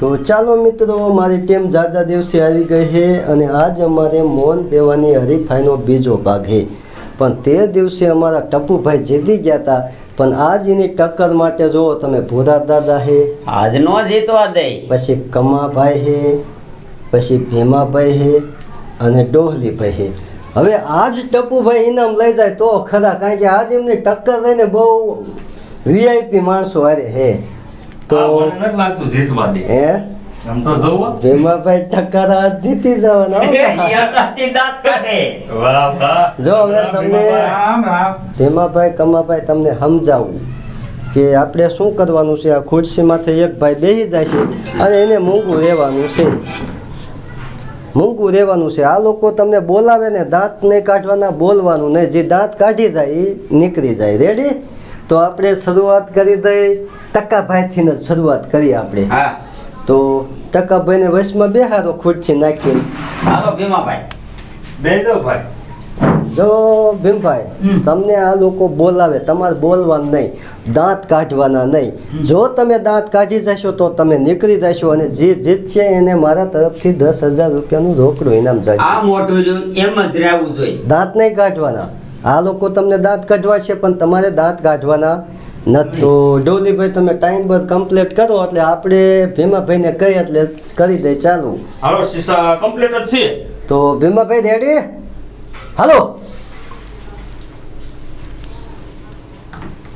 તો ચાલો મિત્રો મારી ટીમ જાજા દિવસે આવી ગઈ છે અને આજ અમારે મૌન દેવાની હરીફાઈનો બીજો ભાગ છે. પણ તે દિવસે અમારા ટપુભાઈ જીતી ગયા હતા. પણ આજ એની ટક્કર માટે જુઓ તમે ભૂરા દાદા છે આજનો જીતવા દે. પછી કમાભાઈ છે પછી ભીમાભાઈ છે અને ડોહલીભાઈ છે. હવે આજ ટપુભાઈ ઇનામ લઈ જાય તો ખરા કારણ કે આજ એમની ટક્કર લઈને બહુ વીઆઈપી માણસો હારે છે. તો મને લાગતું જીતવા દે હે? આમ તો જોવો. ભીમાભાઈ ટક્કર જીતી જવાના જો હવે તમને રામ રામ. ભીમાભાઈ કમાભાઈ તમને સમજાવું કે આપણે શું કરવાનું છે? આ ખુરશીમાંથી એક ભાઈ બેસી જાય છે અને એને મૂંગું રહેવાનું છે. મૂંગું રહેવાનું છે. આ લોકો તમને બોલાવે ને દાંત નહીં કાઢવાના બોલવાનું નહીં. જે દાંત કાઢી જાય એ નીકળી જાય. રેડી તો આપણે શરૂઆત કરી દઈ. ટકાભાઈથી જ શરૂઆત કરીએ આપણે. હા. તો ટકાભાઈને વશમાં બેહારો ખુરશી નાખીને. હાલો ભીમાભાઈ. બેજો ભાઈ. જો ભીમભાઈ તમને આ લોકો બોલાવે તમારે બોલવાનું નહીં દાંત કાઢવાના નહીં. જો તમે દાંત કાઢી જશો તો તમે નીકળી જશો અને જે જીતશે એને મારા તરફથી દસ હજાર રૂપિયાનું રોકડું ઇનામ આ જશે મોટું રહ્યું એમ જ રહેવું જોઈએ. દાંત નહીં કાઢવાના. આ લોકો તમને દાંત કાઢવા છે પણ તમારે દાંત કાઢવાના નથી. તો ડોલીભાઈ તમે ટાઈમ પર કમ્પ્લીટ કરો એટલે આપણે ભીમાભાઈને કહી એટલે કરી દે ચાલુ. હાલો સીસા કમ્પ્લીટ જ છે. તો ભીમાભાઈ રેડી? હાલો.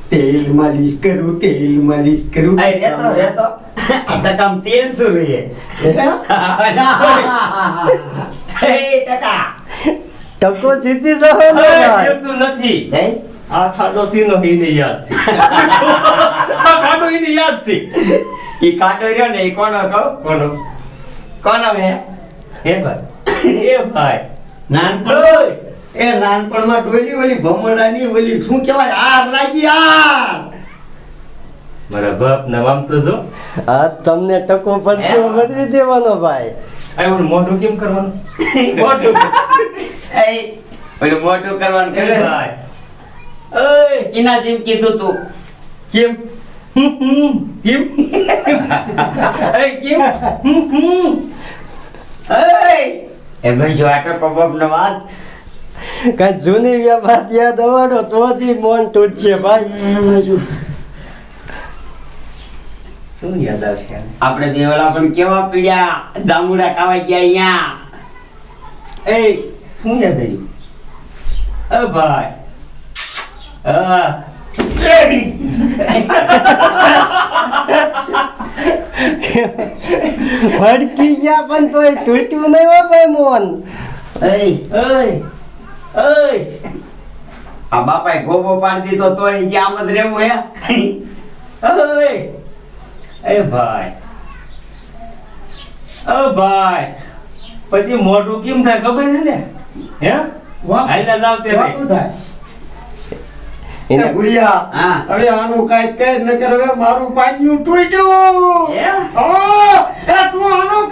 તેલ માલિશ કરું તેલ માલિશ કરું. આ રેતો રેતો. આ ટકામ તેલ શું રહે? એ ટકા. ટકો જીતી ભાઈ એવું નથી. હે? આ ખાડો સીનો એને યાદ છે. આ ખાડો એને યાદ છે. ઈ ખાડો રહ્યો ને ઈ કોનો કહો? કોનો? કોનો હે? હે ભાઈ. એ ભાઈ. નાનપણ એ નાનપણમાં ડોલી ઓલી ભમડાની ઓલી શું કહેવાય? આર લાગી આર. મારા બાપ ના આમ તો જો. આ તમને ટકો પછી બદલી દેવાનો ભાઈ. આ મોઢું કેમ કરવાનું? મોઢું. એ ઓલું મોટું કરવાનું કે ભાઈ. ઓય કિના જેમ કીધું તું. કેમ? કેમ? એ કેમ. ઓય. એ ભાઈ જો આટો કબાબ નો વાત. કઈ જૂની વ્યા વાત યાદ આવડો તો જ મોન તૂટશે ભાઈ. શું યાદ આવશે? આપણે દેવલા પણ કેવા પીડ્યા? જાંબુડા ખાવા ગયા અહીંયા. એ શું યાદ આવ્યું? અ ભાઈ. આ ભડકી ગયા પણ તોય તૂટ્યું નહીં હોય ભાઈ મોન એય ઓય ઓય આ બાપાએ ગોબો પાડી દીધો તોય કે આમ જ રહેવું હે? ઓય એ ભાઈ. અ ભાઈ. પછી મોઢું કેમ થાય ખબર છે ને? હે? હાલ્યા જાવ તે એને હા. હવે આનું કાંઈ કહે નકર હવે મારું પાન્યું તૂટ્યું. હે? હા, એ તું આનું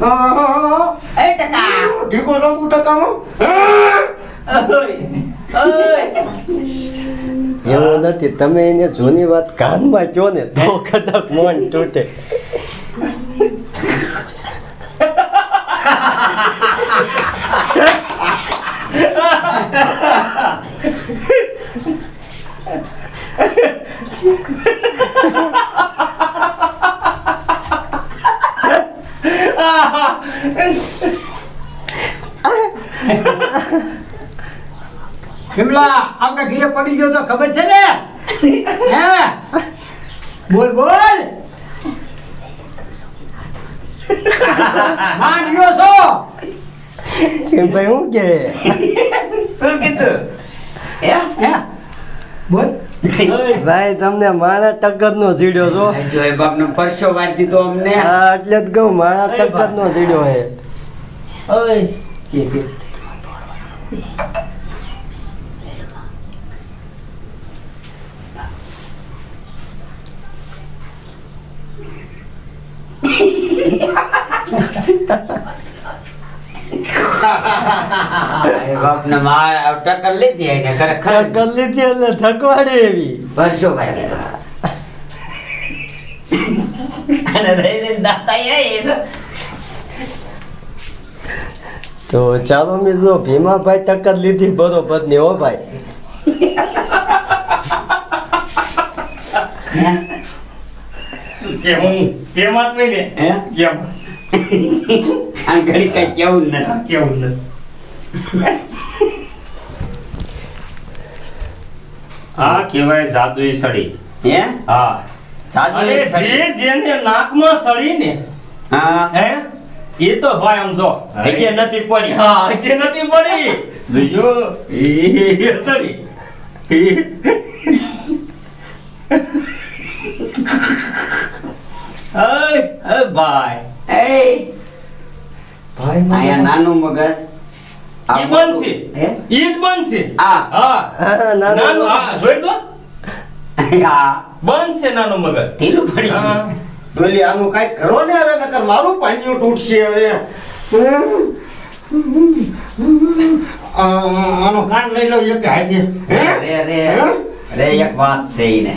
હા. એ ટકા. ઢીકો. ઓય ઓય. એવું નથી તમે એને જૂની વાત કાનમાં કહો ને તો કદાચ મોન તૂટે. શિમલા આપણા ઘીરે પડી ગયો તો ખબર છે ને? હે? બોલ બોલ. માન ગયો છો? કે ભાઈ હું કે? શું કીધું? હે હે? બોલ. ભાઈ તમને મારા ટક્કર નો જીડ્યો છો બાપનો પરસો વાળી દીધો અમને. હા એટલે જ કહું મારા ટક્કર નો જીડ્યો હે ઓય કે કે? બાપને માર ટક્કર લીધી એને ખરેખર ટક્કર લીધી એટલે થકવાડે એવી. પરસો ભાઈ અને રહી રહી દાતા એ તો ચાલો મિત્રો ભીમાભાઈ ટક્કર લીધી બરોબરની હો ભાઈ. કેમ કેમ વાત ને? હે? કેમ આ ઘડી કઈ કેવું નથી. કેવું નથી. આ કહેવાય જાદુઈ સળી. હે? હા. જાદુઈ સળી. જેને નાકમાં સળી ને હા. હે? એ તો ભાઈ આમ જો હજી નથી પડી. હા હજી નથી પડી. જોયો? એ સળી. ભાઈ. એ ભાઈ નાનું મગજ. ઈ બનશે. ઈ જ બનશે. આ. હા. હા, નાનું નાનું હા જોઈ તો. આ બનશે નાનું મગજ. ઢીલું પડી ગયું. ડોલી આનું કાઈ કરો ને હવે નકર મારું પાણીયું તૂટશે હવે. આનો કાન લઈ લો એક હાથે. હે? અરે અરે. અરે એક વાત છે ઈને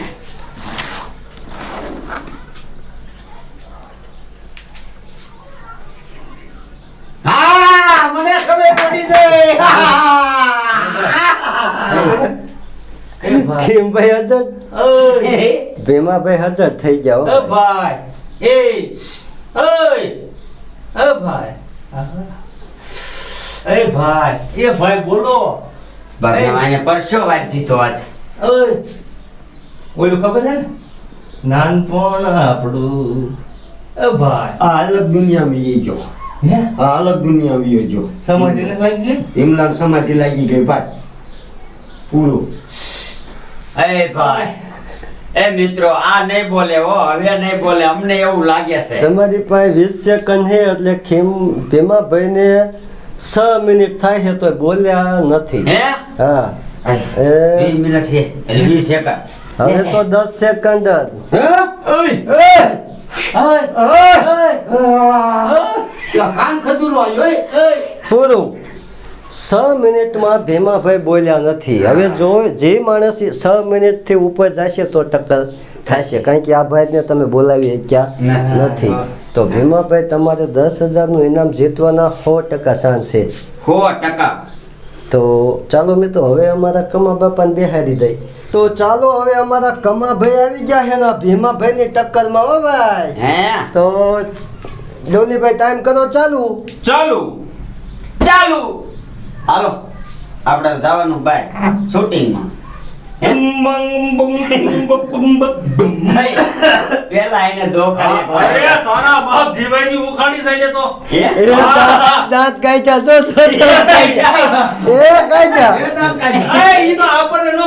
હા મને ખબર પડી ગઈ ભીમભાઈ હજત? ઓય. ભીમાભાઈ હજત થઈ જાઓ. ભાઈ. એ ઓય. ભાઈ. અરે ભાઈ એ ભાઈ બોલો. ભગવાને પરસો વાત દીધો આજ. ઓય. ઓલું ખબર છે ને? નાનપણ આપણું. અ ભાઈ. આ અલગ દુનિયામાં મેં ગયો હે? આ અલગ દુનિયામાં મેં જો. સમાધિ લાગી ગઈ? હિમલાલ સમાધિ લાગી ગઈ ભાઈ. પૂરું. એ ભાઈ. એ મિત્રો આ નહીં બોલે હો હવે નહીં બોલે અમને એવું લાગે છે. તમારી પાસે વીસ સેકન્ડ છે એટલે ખીમ ભીમાભાઈને છ મિનિટ થાય છે તો બોલ્યા નથી. હે? હા. એ એ. મિનિટ છે એટલે વીસ સેકન્ડ હવે તો દસ સેકન્ડ જ. હે? ઓય એ! ઓય ઓય! ઓય. આ કાન ખજૂરો આવ્યો પૂરું. છ મિનિટમાં ભીમાભાઈ બોલ્યા નથી. હવે જો જે માણસ છ મિનિટથી ઉપર જશે તો ટક્કર થશે. કારણ કે આ ભાઈને તમે બોલાવી શક્યા નથી. તો ભીમાભાઈ તમારે દસ હજારનું ઇનામ જીતવાના સો ટકા ચાન્સ છે. સો ટકા. તો ચાલો મિત્રો હવે અમારા કમા બાપાને બેહાડી દઈ. તો ચાલો હવે અમારા કમાભાઈ આવી ગયા છે ને ભીમાભાઈની ટક્કરમાં હો ભાઈ. હે? તો ડોલીભાઈ ટાઈમ કરો ચાલુ. ચાલુ. ચાલુ. હાલો આપણે જવાનું બાય શૂટિંગમાં.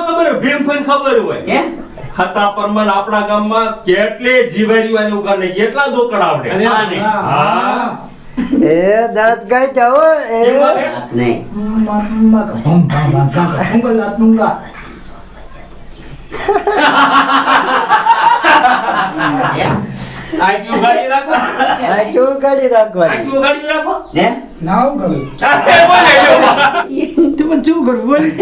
ખબર હોય, ભીમ ફઈને ખબર હોય. હે? હતા પરમાન આપણા ગામમાં કેટલી જીવારીઓની ઉગાડને કેટલા દોકડ આવડે? હા. એ દાંત ગાય હો એ. નહીં. આઈક્યુ ઉગાડી રાખો. આઈક્યુ બોલે તું શું કરું? બોલી.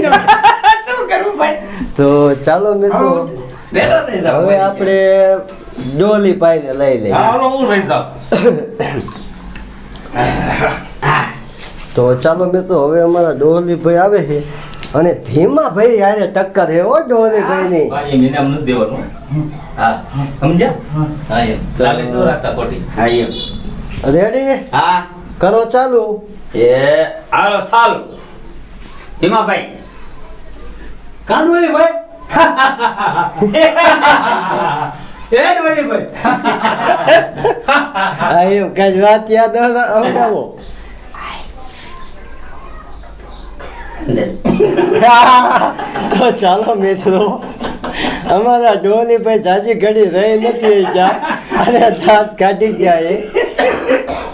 શું કરવું ભાઈ તો ચાલો મિત્રો હવે આપણે ડોલી પાઈને લઈ લઈએ. હાલો હું રહી જાઉં. તો ચાલો મિત્રો હવે અમારા ડોહલીભાઈ આવે છે. અને ભીમાભાઈ યારે ટક્કર હે હો ડોલીભાઈની ભાઈ એમ ઇનામ નથી દેવાનું હા. સમજ્યા? હા એમ. ચાલે તો રાખતા ખોટી. હા એમ. રેડી હા. કરો ચાલુ. એ આરો ચાલુ. ભીમાભાઈ. કાનું ભાઈ? એમ કઈ વાત તો ચાલો મિત્રો, અમારા ડોલીભાઈ જાજી ઘડી રહી નથી અને દાંત કાઢી ગયા એ.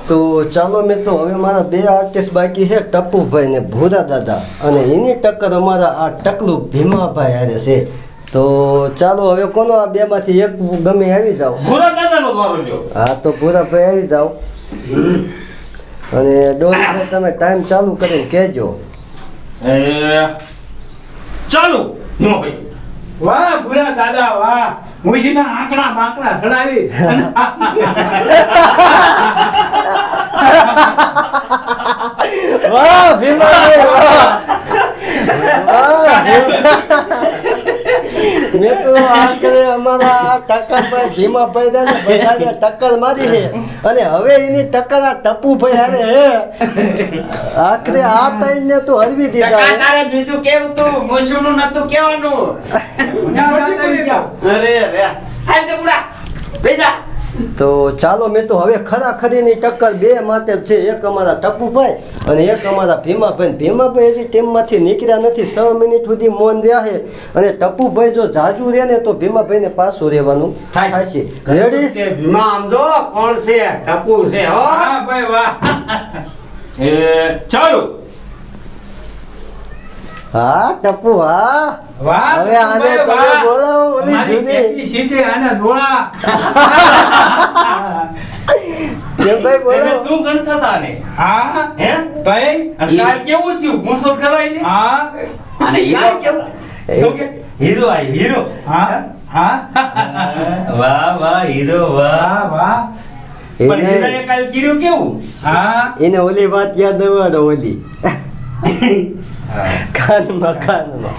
તો ચાલો મિત્રો, હવે મારા બે આર્ટિસ્ટ બાકી છે, ટપ્પુભાઈ ને ભૂરા દાદા. અને એની ટક્કર અમારા આ ટકલું ભીમાભાઈ હારે છે. તો ચાલો હવે કોનો આ બેમાંથી એક ગમે આવી જાઓ? ભૂરા દાદાનો વારો લ્યો હા તો ભૂરાભાઈ આવી જાઓ. અને ડોસી તમે ટાઈમ ચાલુ કરીને કહેજો. એ ચાલુ. નો ભાઈ. વાહ ભૂરા દાદા વાહ. મુશીના આંકડા બાંકડા ચડાવી. વાહ ભીમા વાહ. વાહ મેં તો આખરે અમારા ટક્કરભાઈ ભીમાભાઈ ને બધાને ટક્કર મારી છે. અને હવે એની ટક્કર આ ટપુભાઈ હારે હે આખરે આ ત્રણ ને તો હરવી દીધા તારે બીજું કેવું તું? મૂછુંનું નતું કેવાનું અરે અરે. હાલ ટપુડા બેજા તો ચાલો મેં તો હવે ખરાખરીની ટક્કર બે માટે છે. એક અમારા ટપુભાઈ અને એક અમારા ભીમાભાઈ. ભીમાભાઈ હજી ટીમમાંથી નીકળ્યા નથી. છ મિનિટ સુધી મૌન રહ્યા છે અને ટપુભાઈ જો જાજુ રહે ને તો ભીમાભાઈને પાછું રહેવાનું થાય. છે રેડી ભીમા આમ જો કોણ છે? ટપુ છે હો. ભાઈ વાહ. એ ચાલો. હા ટપુ હા. વાહ હવે આને તમે વાહ. જૂની. capacity આને જોડા કેમ ભાઈ બોલો. શું ગણતા હતા ને હા? હે? ભાઈ? કાલ કેવું થયું? મૂછો કરાય ને? હા. અને હીરો કેવું? શું કે? હીરો આય હીરો. હા હા? વાહ વાહ હીરો વાહ. વાહ. વાહ પણ એને હીરાએ કાલ કેવું? હા. એને ઓલી વાત યાદ આવવાનો ઓલી. કાનમાં કાનમાં.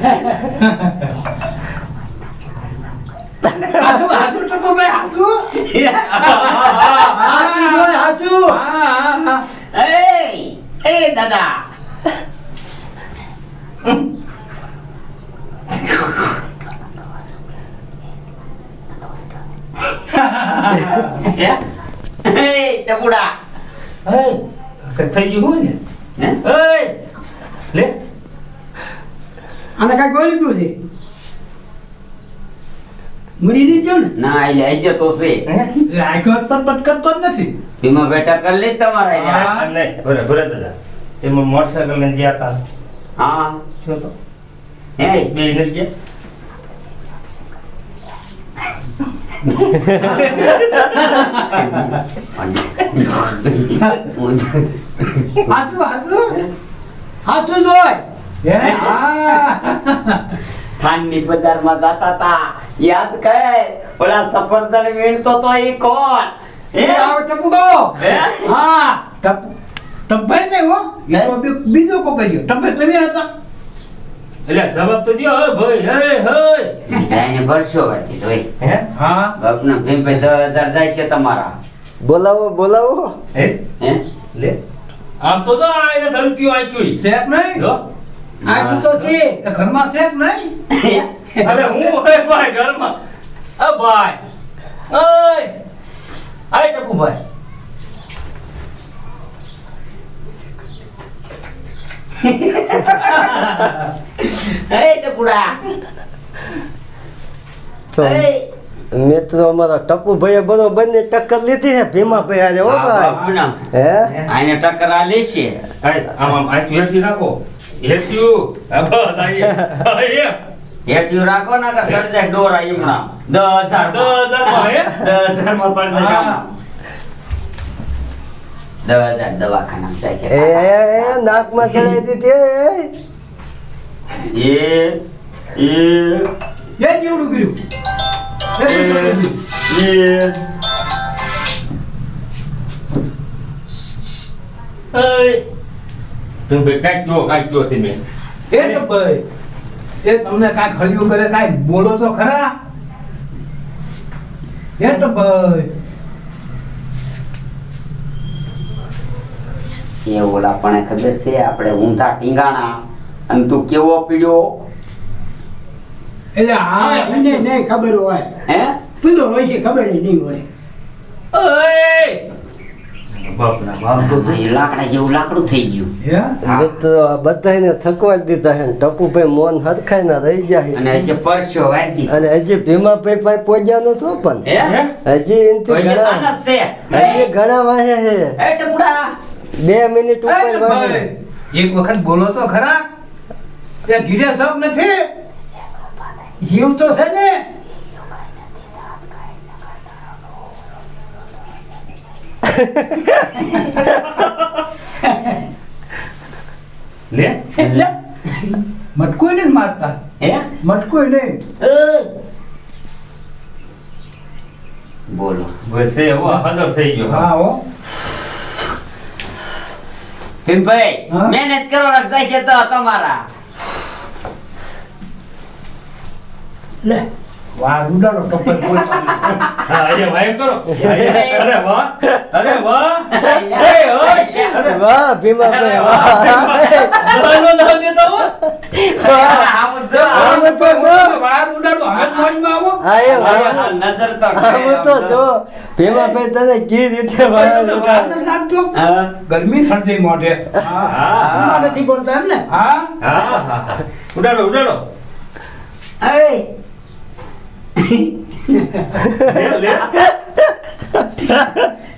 મરી ગયો ને? ના એટલે હજે તો છે. હે? રાખ્યો તો પટકતો જ નથી. એમાં બેટા કર લે તમારા હા. યાર ભરે ભલે દાદા. એમાં મોટરસાયકલ લઈને ગયા હતા હા. શું તો હે? બે ને ગયા? હાચું હાચું? હાચું જોય હે? હા. થાનની બજારમાં જાતા તા. યાદ કર? ઓલા સફરજન વીણતો તો એ કોણ? એ આવ ટપુ ગો હે? હા ટપ ટપાઈ ને હો. એ તો બીજો કો કર્યો. ટપે તમે હતા? એટલે જવાબ તો દો હે ભાઈ હે હે. જાઈને ભરશો વાતી તો હે? હા. બાપના દસ હજાર જાય છે તમારા. બોલાવો બોલાવો. હે? હે? લે. આમ તો જો આને ધરતી વાંચ્યું છે નહીં? જો. આ તો છે. ઘરમાં શેક નહીં? અરે હું હોય ભાઈ ઘરમાં? અ ભાઈ. ઓય. આય ટપુ ભાઈ. હે ટપુડા. તો મિત્રો અમારા ટપુભાઈએ બરોબરની ટક્કર લીધી છે ભીમાભાઈ હારે હો ભાઈ. હે આને ટક્કર આ લેશે આય આમ આમ રાખો. હેઠ્યું આ બસ હેઠિયું રાખો ના કે સડજે ડોરા ઈમણા દસ હજાર દસ હજારમાં હે? દસ હજારમાં સડજે હા. શામાં? દસ દવાખાના જાય છે. એ એ, એ ચડાઈ દીધી એ, એ. એ એ. એ કેવડું કર્યું? એ એ તું ભાઈ કાંઈક જો કાંઈક જો તમે. એ તો ભાઈ. એ તમને કાંઈ ખળિયું કરે કાંઈ બોલો તો ખરા? એ તો ભાઈ. એ ઓલા પણ ખબર છે આપણે ઊંધા ટીંગાણા. અને તું કેવો પીડ્યો? એટલે હા હા એને નહીં ખબર હોય. હે? પીડો હોય છે ખબર નહીં હોય. લાકડા જેવું લાકડું થઈ ગયું. હે? હા. મિત્રો આ બધાયને થકવા જ દીધા છે ટપુભાઈ મોન હરખાઈ ના રહી ગયા અને હજી પરસો વાગી અને હજી ભીમાભાઈ પાસે પહોંચ્યા નથી પણ. હજી એનથી ઘણા હજી ઘણા વાહે છે. બે મિનિટ ઉપર વાહે. એક વખત બોલો તો ખરા. ત્યાં ગીરે શોખ નથી? જીવ તો છે ને. લે એટલે મટકોય નહીં મારતા હે મટકોય નહીં બોલો બસ એ હો હદર થઈ ગયો હા હો ભીમભાઈ હા? મહેનત કરવાના જાય છે તો તમારા લે વાહ ઉડાડો ટપ્પર બોલતા હા અહીંયા વાયમ કરો. અરે વાહ અરે વાહ. એ ઓય અરે વાહ. ભીમાભાઈ વાહ દવાનો દવા દેતા હો. આમ જો, આમ તો જો. વાર ઉડાડો હાથ મોજમાં આવો. આ એ વાહ. આ નજર તો આમ તો જો ભીમાભાઈ તને કી રીતે વાર હા. ગરમી સર્દી મોઢે. હા હા. નથી બોલતા એમ ને હા. હા? હા હા. ઉડાડો ઉડાડો. લે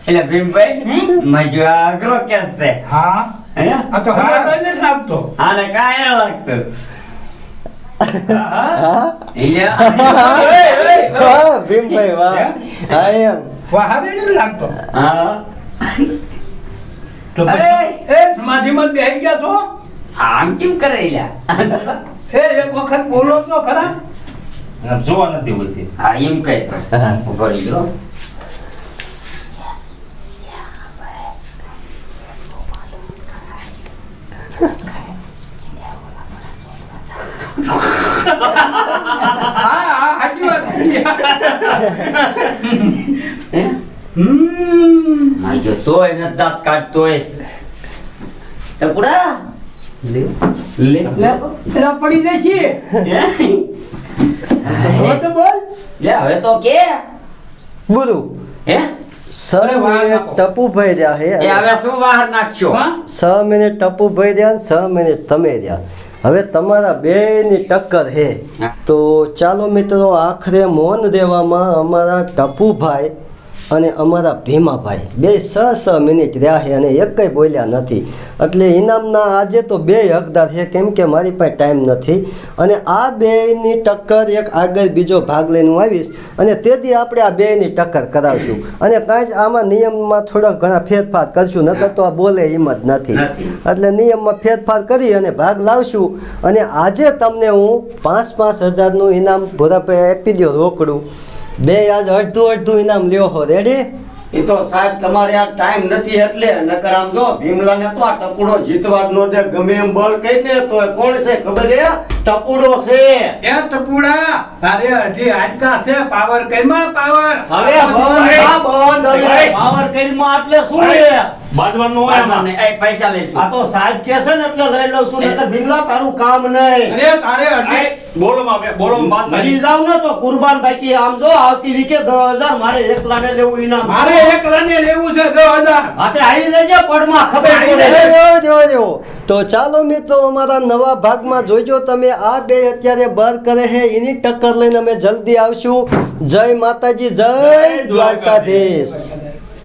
એટલે ભીમભાઈ મજો આગ્રો કે છે? હા? હે? આ તો હા. નથી લાગતો. આને કાંઈ ન લાગતું. હા હા. એટલે એ એ વાહ ભીમભાઈ વાહ. હા? એમ. વાહારે નથી લાગતો. હા. તો એ. સમાધિમાં બેસી ગયા છો? આમ કેમ કરે એ એક વખત બોલો છો ખરા? જોવા નથી હોતી હા એમ કઈ તો. ઊભો રહી ગયો હા હા સાચી વાત. હે? હમ. માજો તોય ન દાંત કાઢતોય. ટપુડા લે. પડી જાય છે હવે તો બોલ. લે કે ગુરુ હે છ મિનિટ ટપુભાઈ રહ્યા હે. એ હવે શું બહાર નાખશો? છ મિનિટ ટપુભાઈ રહ્યા ને છ મિનિટ તમે રહ્યા. હવે તમારા બેની ટક્કર હે. તો ચાલો મિત્રો આખરે મૌન દેવામાં અમારા ટપુભાઈ અને અમારા ભીમાભાઈ બે છ છ મિનિટ રહ્યા છે અને એકય બોલ્યા નથી. એટલે ઇનામના આજે તો બે હકદાર છે કેમ કે મારી પાસે ટાઈમ નથી. અને આ બેની ટક્કર એક આગળ બીજો ભાગ લઈને હું આવીશ અને તેથી આપણે આ બેની ટક્કર કરાવશું. અને કાંઈ જ આમાં નિયમમાં થોડા ઘણા ફેરફાર કરશું નકર તો આ બોલે હિંમત જ નથી. એટલે નિયમમાં ફેરફાર કરી અને ભાગ લાવશું. અને આજે તમને હું પાંચ પાંચ હજારનું ઇનામ ભોરાભાઈ આપી દો રોકડું. બે આજ અડધું અડધું ઇનામ લ્યો હો રેડી એ તો સાહેબ તમારે આ ટાઈમ નથી એટલે નકર આમ જો ભીમલાને તો આ ટપુડો જીતવા નો દે ગમે એમ બળ કહીને તો કોણ છે ખબર છે ટપુડો છે. એ ટપુડા તારે હજી આજકા છે પાવર કઈમાં પાવર હવે બંધ આ બંધ. પાવર કરીમાં એટલે શું છે? બાદવાનું હોય આમાં. એ પૈસા લઈશું આ તો સાહેબ કે છે ને એટલે લઈ લઉં છું નકર ભીમલા તારું કામ નહીં. અરે તારે હજી બોલો માં બોલો માં મરી જાવ ને તો કુરબાન બાકી. આમ જો આવતી વીકે દસ હજાર મારે એકલાને લેવું ઇનામ છે. મારે એકલાને લેવું છે દસ હજાર. આવી જજે પડમાં ખબર પડે. જો, જો, જો. તો ચાલો મિત્રો અમારા નવા ભાગમાં જોઈજો. તમે આ બે અત્યારે બર કરે છે એની ટક્કર લઈને અમે જલ્દી આવશું. જય માતાજી જય દ્વારકાધીશ.